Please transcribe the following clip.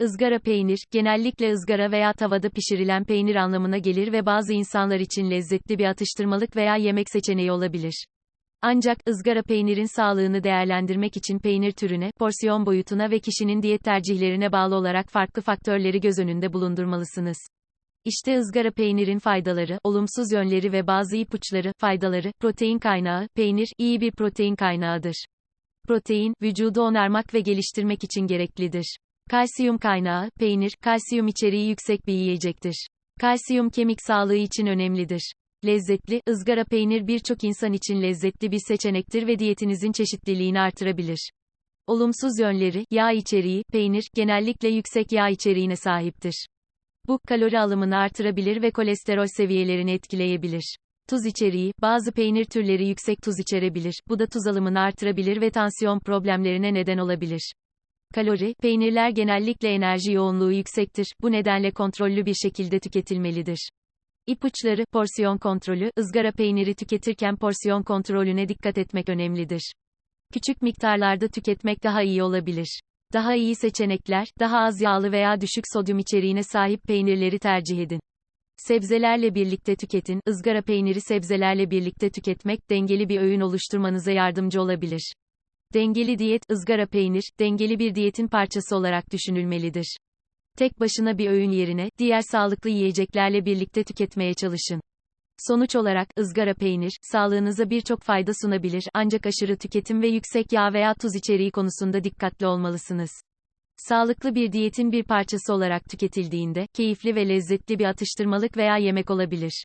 Izgara peynir, genellikle ızgara veya tavada pişirilen peynir anlamına gelir ve bazı insanlar için lezzetli bir atıştırmalık veya yemek seçeneği olabilir. Ancak, ızgara peynirin sağlığını değerlendirmek için peynir türüne, porsiyon boyutuna ve kişinin diyet tercihlerine bağlı olarak farklı faktörleri göz önünde bulundurmalısınız. İşte ızgara peynirin faydaları, olumsuz yönleri ve bazı ipuçları, faydaları, protein kaynağı, peynir, iyi bir protein kaynağıdır. Protein, vücudu onarmak ve geliştirmek için gereklidir. Kalsiyum kaynağı, peynir, kalsiyum içeriği yüksek bir yiyecektir. Kalsiyum kemik sağlığı için önemlidir. Lezzetli, ızgara peynir birçok insan için lezzetli bir seçenektir ve diyetinizin çeşitliliğini artırabilir. Olumsuz yönleri, yağ içeriği, peynir, genellikle yüksek yağ içeriğine sahiptir. Bu, kalori alımını artırabilir ve kolesterol seviyelerini etkileyebilir. Tuz içeriği, bazı peynir türleri yüksek tuz içerebilir, bu da tuz alımını artırabilir ve tansiyon problemlerine neden olabilir. Kalori, peynirler genellikle enerji yoğunluğu yüksektir, bu nedenle kontrollü bir şekilde tüketilmelidir. İpuçları, porsiyon kontrolü, ızgara peyniri tüketirken porsiyon kontrolüne dikkat etmek önemlidir. Küçük miktarlarda tüketmek daha iyi olabilir. Daha iyi seçenekler, daha az yağlı veya düşük sodyum içeriğine sahip peynirleri tercih edin. Sebzelerle birlikte tüketin. Izgara peyniri sebzelerle birlikte tüketmek dengeli bir öğün oluşturmanıza yardımcı olabilir. Dengeli diyet, ızgara peynir, dengeli bir diyetin parçası olarak düşünülmelidir. Tek başına bir öğün yerine, diğer sağlıklı yiyeceklerle birlikte tüketmeye çalışın. Sonuç olarak, ızgara peynir, sağlığınıza birçok fayda sunabilir ancak aşırı tüketim ve yüksek yağ veya tuz içeriği konusunda dikkatli olmalısınız. Sağlıklı bir diyetin bir parçası olarak tüketildiğinde, keyifli ve lezzetli bir atıştırmalık veya yemek olabilir.